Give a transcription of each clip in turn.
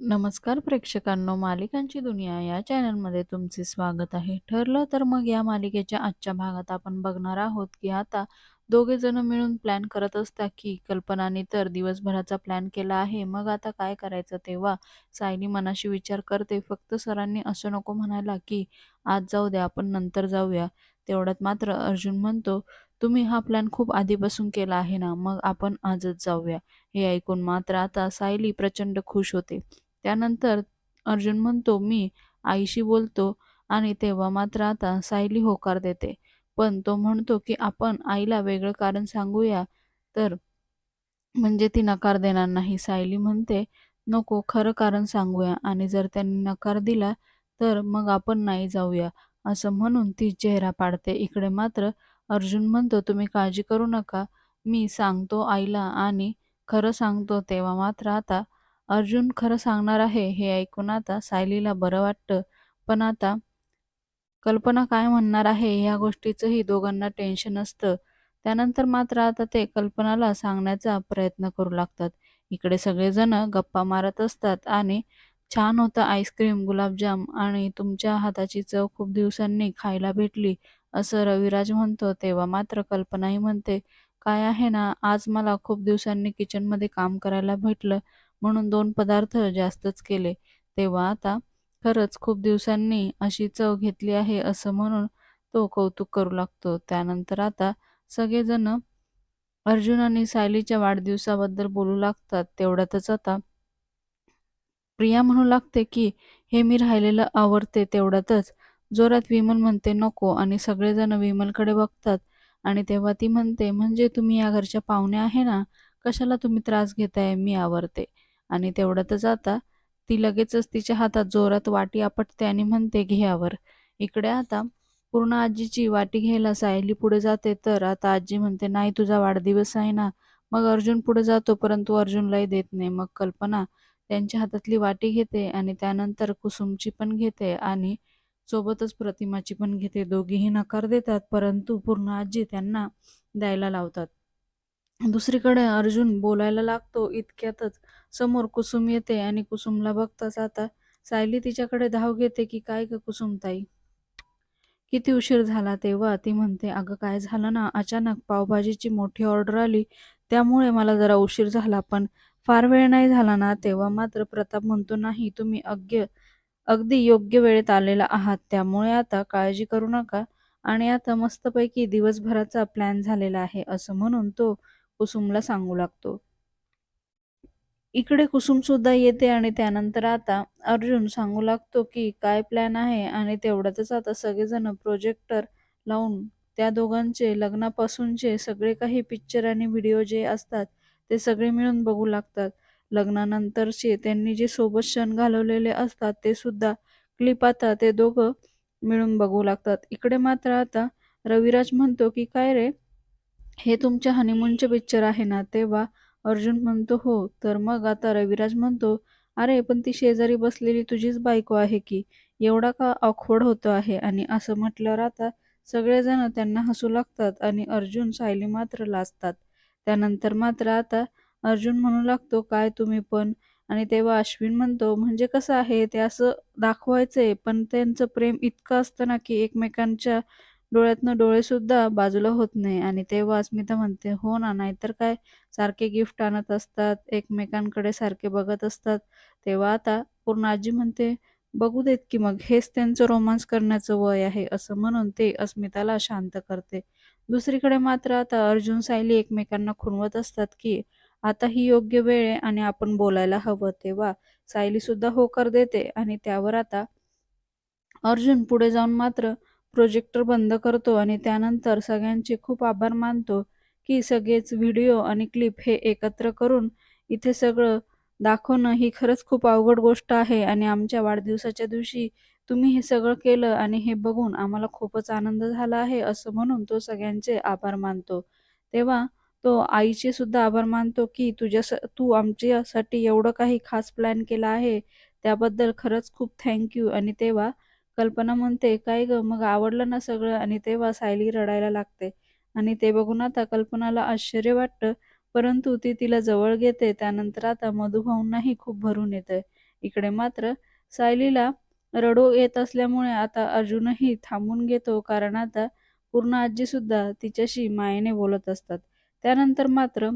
नमस्कार प्रेक्षकांनो, मालिकांची दुनिया या चॅनलमध्ये तुमचे स्वागत आहे. ठरलं तर मग या मालिकेच्या आजच्या भागात आपण बघणार आहोत की आता दोघे जण मिळून प्लॅन करत असतात की कल्पनाने तर दिवसभराचा प्लॅन केला आहे. मग आता काय करायचं? तेव्हा सायली मनाशी विचार करते, फक्त सरांनी असं नको म्हणायला की आज जाऊ द्या, आपण नंतर जाऊया. तेवढ्यात मात्र अर्जुन म्हणतो, तुम्ही हा प्लॅन खूप आधीपासून केला आहे ना, मग आपण आजच जाऊया. हे ऐकून मात्र आता सायली प्रचंड खुश होते. त्यानंतर अर्जुन म्हणतो, मी आईशी बोलतो आणि तेव्हा मात्र आता सायली होकार देते. पण तो म्हणतो की आपण आईला वेगळं कारण सांगूया तर म्हणजे ती नकार देणार नाही. सायली म्हणते, नको खरं कारण सांगूया आणि जर त्यांनी नकार दिला तर मग आपण नाही जाऊया, असं म्हणून ती चेहरा पाडते. इकडे मात्र अर्जुन म्हणतो, तुम्ही काळजी करू नका, मी सांगतो आईला आणि खरं सांगतो. तेव्हा मात्र आता अर्जुन खरं सांगणार आहे हे ऐकून आता सायलीला बरं वाटतं. पण आता कल्पना काय म्हणणार आहे ह्या गोष्टीचंही दोघांना टेन्शन असतं. त्यानंतर मात्र आता ते कल्पनाला सांगण्याचा प्रयत्न करू लागतात. इकडे सगळेजण गप्पा मारत असतात आणि छान होतं आईस्क्रीम, गुलाबजाम आणि तुमच्या हाताची चव खूप दिवसांनी खायला भेटली, असं रविराज म्हणतो. तेव्हा मात्र कल्पनाही म्हणते, काय आहे ना, आज मला खूप दिवसांनी किचनमध्ये काम करायला भेटलं म्हणून दोन पदार्थ जास्तच केले. तेव्हा आता खरंच खूप दिवसांनी अशी चव घेतली आहे असं म्हणून तो कौतुक करू लागतो. त्यानंतर आता सगळेजण अर्जुन आणि सायलीच्या वाढदिवसाबद्दल बोलू लागतात. तेवढ्यातच आता प्रिया म्हणू लागते की हे मी राहिलेलं आवडते. तेवढ्यातच जोरात विमल म्हणते नको आणि सगळेजण विमलकडे बघतात आणि तेव्हा ती म्हणते म्हणजे तुम्ही या घरच्या पाहुण्या आहे ना, कशाला तुम्ही त्रास घेताय, मी आवरते. आणि तेवढ्यातच आता ती लगेचच तिच्या हातात जोरात वाटी आपटते आणि म्हणते घ्यावर इकडे आता पूर्ण आजीची वाटी घ्यायला सायली पुढे जाते तर आता आजी म्हणते नाही तुझा वाढदिवस आहे ना. मग अर्जुन पुढे जातो परंतु अर्जुनलाही देत नाही. मग कल्पना त्यांच्या हातातली वाटी घेते आणि त्यानंतर कुसुमची पण घेते आणि सोबतच प्रतिमाची पण घेते. दोघीही नकार देतात परंतु पूर्ण आजी त्यांना द्यायला लावतात. दुसरीकडे अर्जुन बोलायला लागतो इतक्यातच समोर कुसुम येते आणि कुसुमला बघताच आता सायली तिच्याकडे धाव घेते की काय ग कुसुमताई? किती उशीर झाला तेव्हा? ती म्हणते अगं काय झालं ना? अचानक पावभाजीची मोठी ऑर्डर आली. त्यामुळे मला जरा उशीर झाला पण फार वेळ नाही झाला ना? तेव्हा मात्र प्रताप म्हणतो नाही तुम्ही अग्य अगदी योग्य वेळेत आलेला आहात. त्यामुळे आता काळजी करू नका. आणि आता मस्तपैकी दिवसभराचा प्लॅन झालेला आहे. असं म्हणून तो कुसुमला सांगू लागतो. इकडे कुसुम सुद्धा येते आणि त्यानंतर आता अर्जुन सांगू लागतो की काय प्लॅन आहे आणि तेवढ्यातच आता सगळेजण प्रोजेक्टर लावून त्या दोघांचे लग्नापासूनचे सगळे काही पिक्चर आणि व्हिडिओ जे असतात ते सगळे मिळून बघू लागतात. लग्नानंतरचे त्यांनी जे सोबत क्षण घालवलेले असतात ते सुद्धा क्लिप आता ते दोघं मिळून बघू लागतात. इकडे मात्र आता रविराज म्हणतो की काय रे हे तुमच्या हनीमूनचे पिक्चर आहे ना? तेव्हा अर्जुन म्हणतो हो. तर मग आता रविराज म्हणतो अरे पण ती शेजारी बसलेली तुझीच बायको आहे की एवढा का ऑकवर्ड होतो आहे आणि असं म्हटल्यावर आता सगळेजण त्यांना हसू लागतात आणि अर्जुन सायली मात्र लाजतात. त्यानंतर मात्र आता अर्जुन म्हणू लागतो काय तुम्ही पण आणि तेव्हा अश्विन म्हणतो म्हणजे कसं आहे ते असं दाखवायचंय पण त्यांचं प्रेम इतकं असतं ना की एकमेकांच्या डोळ्यातनं डोळे सुद्धा बाजूला होत नाही. आणि तेव्हा अस्मिता म्हणते हो ना नाहीतर काय? सारखे गिफ्ट आणत असतात एकमेकांकडे सारखे बघत असतात. तेव्हा आता पूर्ण आजी म्हणते बघू देत की मग हेच त्यांचं रोमांस करण्याचं वय आहे असं म्हणून ते अस्मिताला शांत करते. दुसरीकडे मात्र आता अर्जुन सायली एकमेकांना खुणवत असतात की आता ही योग्य वेळ आहे आणि आपण बोलायला हवं. तेव्हा सायली सुद्धा होकार देते आणि त्यावर आता अर्जुन पुढे जाऊन मात्र प्रोजेक्टर बंद करतो आणि त्यानंतर सगळ्यांचे खूप आभार मानतो की सगळेच व्हिडिओ आणि क्लिप हे एकत्र करून इथे सगळं दाखवणं ही खरंच खूप अवघड गोष्ट आहे आणि आमच्या वाढदिवसाच्या दिवशी तुम्ही हे सगळं केलं आणि हे बघून आम्हाला खूपच आनंद झाला आहे असं म्हणून तो सगळ्यांचे आभार मानतो. तेव्हा तो आईचे सुद्धा आभार मानतो की तुझ्या तू आमच्यासाठी एवढं काही खास प्लॅन केला आहे त्याबद्दल खरंच खूप थँक्यू आणि तेव्हा कल्पना म्हणते काय ग मग आवडलं ना सगळं? आणि तेव्हा सायली रडायला लागते. आणि ते बघून आता कल्पनाला आश्चर्य वाटतं परंतु ती तिला जवळ घेते. त्यानंतर आता मधुभाऊंनाही खूप भरून येतंय. इकडे मात्र सायलीला रडू येत असल्यामुळे आता अर्जुनही थांबून घेतो कारण आता पूर्ण आजी सुद्धा तिच्याशी मायेने बोलत असतात. त्यानंतर मात्र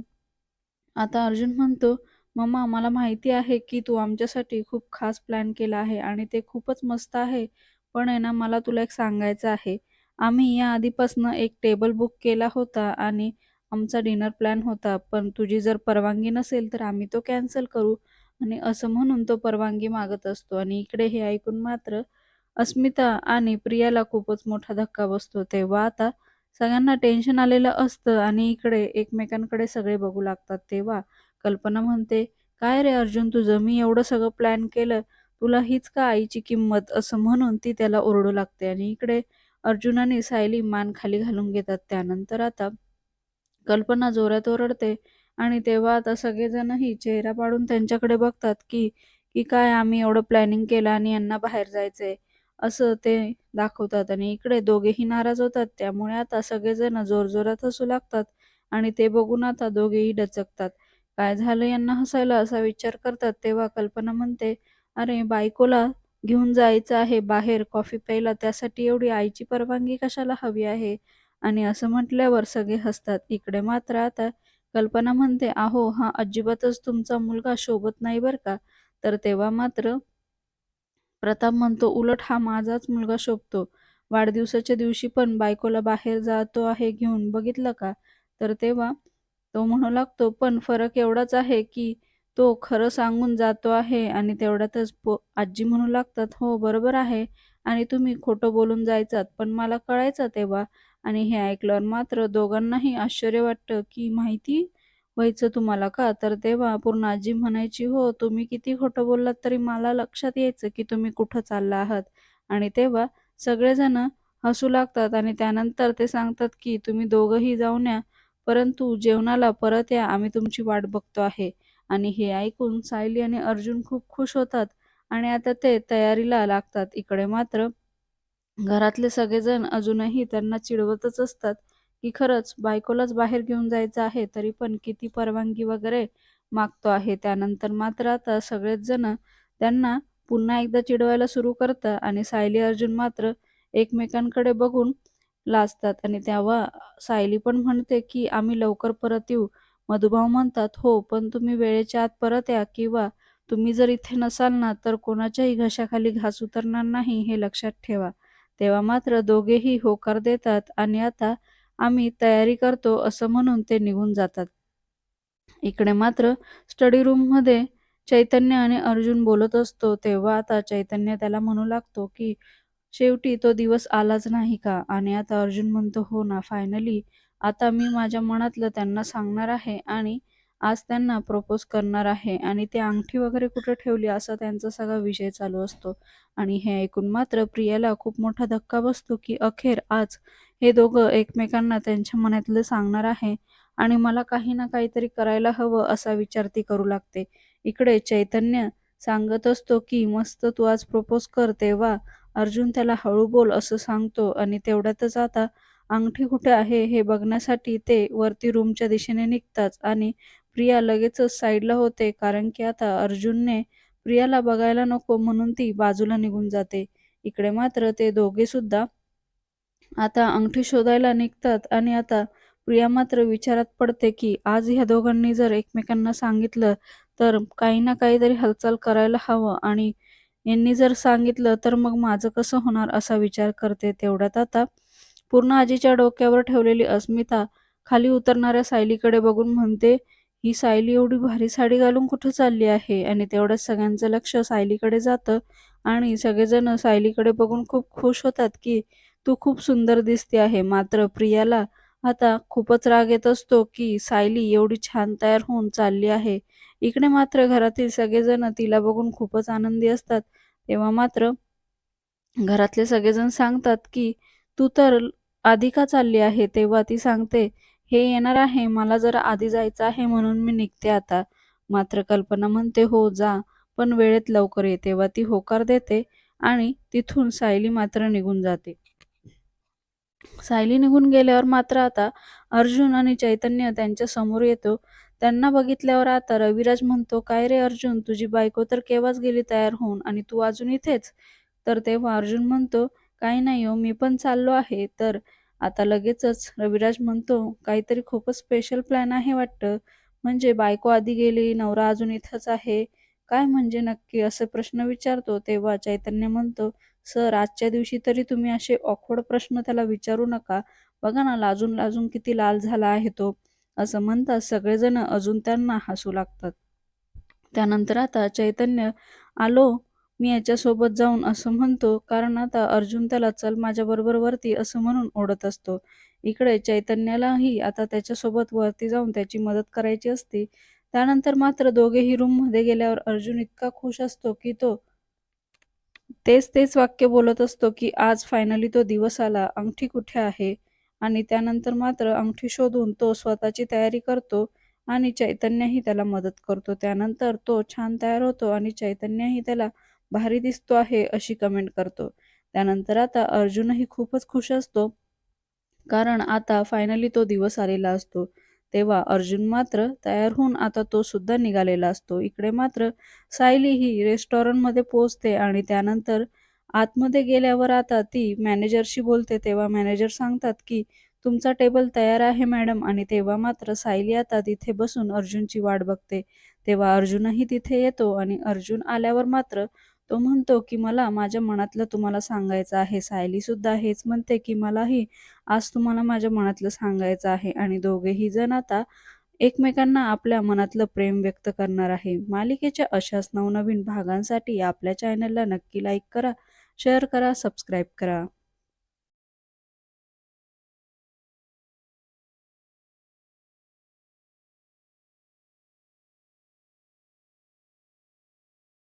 आता अर्जुन म्हणतो मम्मा मला माहिती आहे की तू आमच्यासाठी खूप खास प्लॅन केला आहे आणि ते खूपच मस्त आहे. पण आहे ना मला तुला एक सांगायचं आहे. आम्ही या आधीपासनं एक टेबल बुक केला होता आणि आमचा डिनर प्लॅन होता. पण तुझी जर परवानगी नसेल तर आम्ही तो कॅन्सल करू. आणि असं म्हणून तो परवानगी मागत असतो. आणि इकडे हे ऐकून मात्र अस्मिता आणि प्रियाला खूपच मोठा धक्का बसतो. तेव्हा आता सगळ्यांना टेन्शन आलेलं असतं आणि इकडे एकमेकांकडे सगळे बघू लागतात. तेव्हा कल्पना म्हणते काय रे अर्जुन तुझं मी एवढं सगळं प्लॅन केलं तुला हीच का आईची किंमत असं म्हणून ती त्याला ओरडू लागते? आणि इकडे अर्जुनाने सायली मान खाली घालून घेतात. त्यानंतर आता कल्पना जोरात ओरडते आणि तेव्हा आता सगळेजणही चेहरा पाडून त्यांच्याकडे बघतात की की काय आम्ही एवढं प्लॅनिंग केलं आणि यांना बाहेर जायचंय असं ते दाखवतात. आणि इकडे दोघेही नाराज होतात. त्यामुळे आता सगळेजण जोरजोरात हसू लागतात आणि ते बघून आता दोघेही डचकतात. काय झालं? यांना हसायला असा विचार करतात. तेव्हा कल्पना म्हणते अरे बायकोला घेऊन जायचं आहे बाहेर कॉफी प्यायला त्यासाठी एवढी आईची परवानगी कशाला हवी आहे? आणि असं म्हटल्यावर सगळे हसतात. इकडे मात्र आता कल्पना म्हणते अहो हा अजिबातच तुमचा मुलगा शोभत नाही बरं का. तर तेव्हा मात्र प्रताप म्हणतो उलट हा माझाच मुलगा शोभतो. वाढदिवसाच्या दिवशी पण बायकोला बाहेर जातो आहे घेऊन बघितलं का? तर तेव्हा तो म्हणू लागतो पण फरक एवढाच आहे की तो खरं सांगून जातो आहे आणि तेवढ्यातच पो आजी म्हणू लागतात हो बरोबर आहे आणि तुम्ही खोटं बोलून जायचात पण मला कळायचं तेव्हा. आणि हे ऐकल्यावर मात्र दोघांनाही आश्चर्य वाटतं की माहिती व्हायचं तुम्हाला का? तर तेव्हा पूर्ण आजी म्हणायची हो तुम्ही किती खोटं बोललात तरी मला लक्षात यायचं की तुम्ही कुठं चालला आहात. आणि तेव्हा सगळेजण हसू लागतात आणि त्यानंतर ते सांगतात की तुम्ही दोघंही जाऊन या परंतु जेवणाला परत या आम्ही तुमची वाट बघतो आहे. आणि हे ऐकून सायली आणि अर्जुन खूप खुश होतात आणि आता ते तयारीला लागतात इकडे मात्र. घरातले सगळेजण अजूनही त्यांना चिडवतच असतात की खरंच बायकोलाच बाहेर घेऊन जायचं आहे तरी पण किती परवानगी वगैरे मागतो आहे. त्यानंतर मात्र आता सगळेच जण त्यांना पुन्हा एकदा चिडवायला सुरू करतात आणि सायली अर्जुन मात्र एकमेकांकडे बघून लाजतात आणि तेव्हा सायली पण म्हणते की आम्ही लवकर परत येऊ. मधुभाऊ म्हणतात हो पण तुम्ही वेळेच्या आत परत या किंवा तुम्ही जर इथे नसाल ना तर कोणाच्याही घशाखाली घास उतरणार नाही हे लक्षात ठेवा. तेव्हा मात्र दोघेही होकार देतात आणि आता आम्ही तयारी करतो असं म्हणून ते निघून जातात. इकडे मात्र स्टडी रूममध्ये चैतन्य आणि अर्जुन बोलत असतो तेव्हा आता चैतन्य त्याला म्हणू लागतो की शेवटी तो दिवस आलाच नाही का? आणि आता अर्जुन म्हणतो हो ना फायनली आता मी माझ्या मनातलं त्यांना सांगणार आहे आणि आज त्यांना प्रपोज करणार आहे. आणि ते अंगठी वगैरे कुठे ठेवली असा त्यांचा सगळा विषय चालू असतो. आणि हे ऐकून मात्र प्रियाला खूप मोठा धक्का बसतो की अखेर आज हे दोघं एकमेकांना त्यांच्या मनातलं सांगणार आहे आणि मला काही ना काहीतरी करायला हवं असा विचार ती करू लागते. इकडे चैतन्य सांगत असतो की मस्त तू आज प्रपोज कर तेव्हा अर्जुन त्याला हळू बोल असं सांगतो आणि तेवढ्यातच आता अंगठी कुठे आहे हे बघण्यासाठी ते वरती रूमच्या दिशेने निघतात आणि प्रिया लगेचच साईडला होते कारण की आता अर्जुनने प्रियाला बघायला नको म्हणून ती बाजूला निघून जाते. इकडे मात्र ते दोघे सुद्धा आता अंगठी शोधायला निघतात आणि आता प्रिया मात्र विचारात पडते की आज ह्या दोघांनी जर एकमेकांना सांगितलं तर काही ना काहीतरी हालचाल करायला हवं आणि यांनी जर सांगितलं तर मग माझं कसं होणार असा विचार करते. तेवढ्यात आता पूर्ण आजीच्या डोक्यावर ठेवलेली अस्मिता खाली उतरणाऱ्या सायलीकडे बघून म्हणते ही सायली एवढी भारी साडी घालून कुठं चालली आहे? आणि तेवढ्याच सगळ्यांचं लक्ष सायलीकडे जातं आणि सगळेजण सायलीकडे बघून खूप खुश होतात की तू खूप सुंदर दिसते आहे. मात्र प्रियाला आता खूपच राग येत असतो की सायली एवढी छान तयार होऊन चालली आहे. इकडे मात्र घरातील सगळेजण तिला बघून खूपच आनंदी असतात. तेव्हा मात्र घरातले सगळेजण सांगतात की तू तर आधी का चालली आहे तेव्हा ती सांगते हे येणार आहे मला जरा आधी जायचं आहे म्हणून मी निघते आता. मात्र कल्पना म्हणते हो जा. पण वेळेत लवकर ये तेव्हा ती होकार देते आणि तिथून सायली मात्र निघून जाते. सायली निघून गेल्यावर मात्र आता अर्जुन आणि चैतन्य त्यांच्यासमोर येतो. त्यांना बघितल्यावर आता रविराज म्हणतो काय रे अर्जुन तुझी बायको तर केव्हाच गेली तयार होऊन आणि तू अजून इथेच? तर तेव्हा अर्जुन म्हणतो काही नाही हो मी पण चाललो आहे. तर आता लगेचच रविराज म्हणतो काहीतरी खूपच स्पेशल प्लॅन आहे वाटतं. म्हणजे बायको आधी गेली नवरा अजून इथंच आहे. काय म्हणजे नक्की? असे प्रश्न विचारतो. तेव्हा चैतन्य म्हणतो सर आजच्या दिवशी तरी तुम्ही असे ऑकवर्ड प्रश्न त्याला विचारू नका. बघा ना लाजून लाजून किती लाल झाला आहे तो. असं म्हणतात. सगळेजण अजून त्यांना हसू लागतात. त्यानंतर आता चैतन्य आलो मी याच्यासोबत जाऊन असं म्हणतो कारण आता अर्जुन त्याला चल माझ्याबरोबर वरती असं म्हणून ओढत असतो. इकडे चैतन्यालाही आता त्याच्यासोबत वरती जाऊन त्याची मदत करायची असते. त्यानंतर मात्र दोघेही रूममध्ये गेल्यावर अर्जुन इतका खुश असतो की तो तेच तेच वाक्य बोलत असतो की आज फायनली तो दिवस आला अंगठी कुठे आहे? आणि त्यानंतर मात्र अंगठी शोधून तो स्वतःची तयारी करतो आणि चैतन्यही त्याला मदत करतो. त्यानंतर तो छान तयार होतो आणि चैतन्यही त्याला भारी दिसतो आहे अशी कमेंट करतो. त्यानंतर आता अर्जुनही खूपच खुश असतो. कारण आता फायनली तो दिवस आलेला असतो. तेव्हा अर्जुन मात्र तयार होऊन आता तो सुद्धा निघालेला असतो. इकडे मात्र सायली ही रेस्टॉरंटमध्ये पोहोचते आणि त्यानंतर आतमध्ये गेल्यावर आता ती मॅनेजरशी बोलते. तेव्हा मॅनेजर सांगतात की तुमचा टेबल तयार आहे मॅडम आणि तेव्हा मात्र सायली आता तिथे बसून अर्जुनची वाट बघते. तेव्हा अर्जुनही तिथे येतो आणि अर्जुन आल्यावर मात्र तो म्हणतो की मला माझ्या मनातलं तुम्हाला सांगायचं आहे. सायली सुद्धा हेच म्हणते की मलाही आज तुम्हाला माझ्या मनातलं सांगायचं आहे. आणि दोघेही जण आता एकमेकांना आपल्या मनातलं प्रेम व्यक्त करणार आहे. मालिकेच्या अशाच नवनवीन भागांसाठी आपल्या चॅनलला नक्की लाईक करा शेअर करा सबस्क्राईब करा.